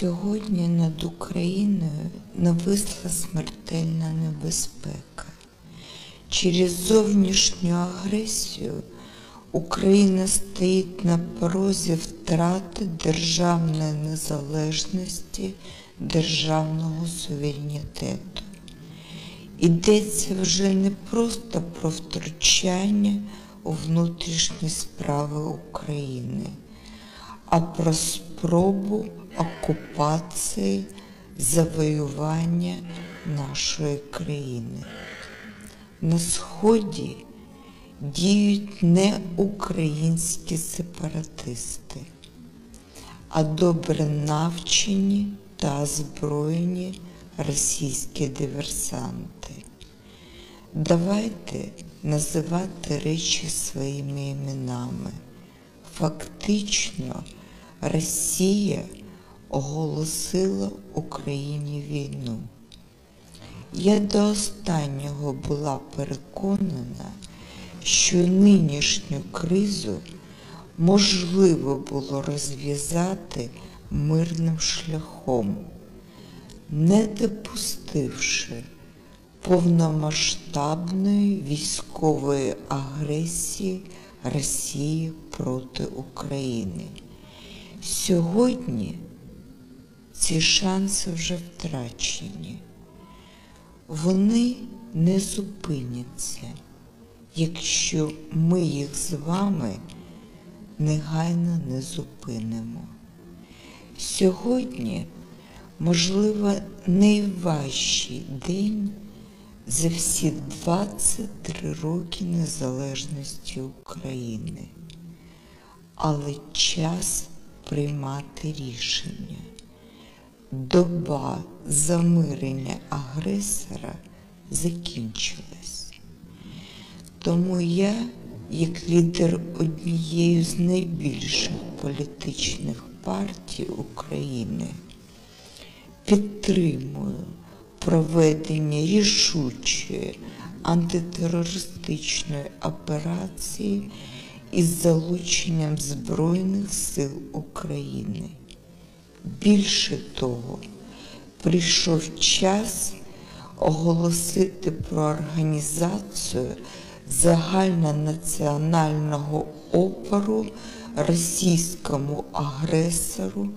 Сьогодні над Україною нависла смертельна небезпека. Через зовнішню агресію Україна стоїть на порозі втрати державної незалежності, державного суверенітету. Йдеться вже не просто про втручання у внутрішні справи України, а про спробу окупації завоювання нашої країни. На Сході діють не українські сепаратисти, а добре навчені та озброєні російські диверсанти. Давайте називати речі своїми іменами. Фактично, Росія оголосила Україні війну. Я до останнього була переконана, що нинішню кризу можливо було розв'язати мирним шляхом, не допустивши повномасштабної військової агресії Росії проти України. Сьогодні ці шанси вже втрачені. Вони не зупиняться, якщо ми їх з вами негайно не зупинимо. Сьогодні, можливо, найважчий день за всі 23 роки незалежності України, але час приймати рішення. Доба замирення агресора закінчилась. Тому я, як лідер однієї з найбільших політичних партій України, підтримую проведення рішучої антитерористичної операції із залученням Збройних сил України. Більше того, прийшов час оголосити про організацію загальнонаціонального опору російському агресору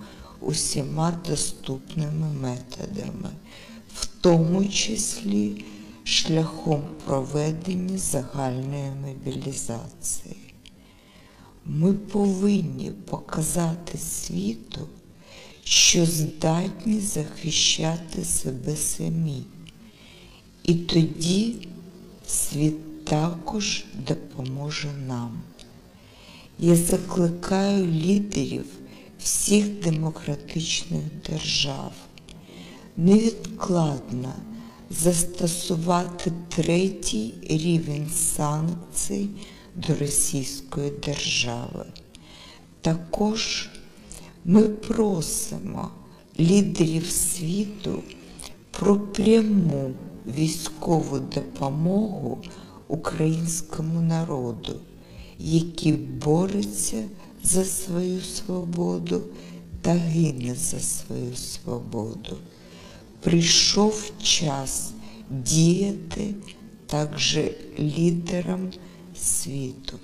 усіма доступними методами, в тому числі шляхом проведення загальної мобілізації. Ми повинні показати світу, що здатні захищати себе самі. І тоді світ також допоможе нам. Я закликаю лідерів всіх демократичних держав невідкладно застосувати третій рівень санкцій до Російської держави. Також ми просимо лідерів світу про пряму військову допомогу українському народу, який бореться за свою свободу та гине за свою свободу. Прийшов час діяти також лідерам світу.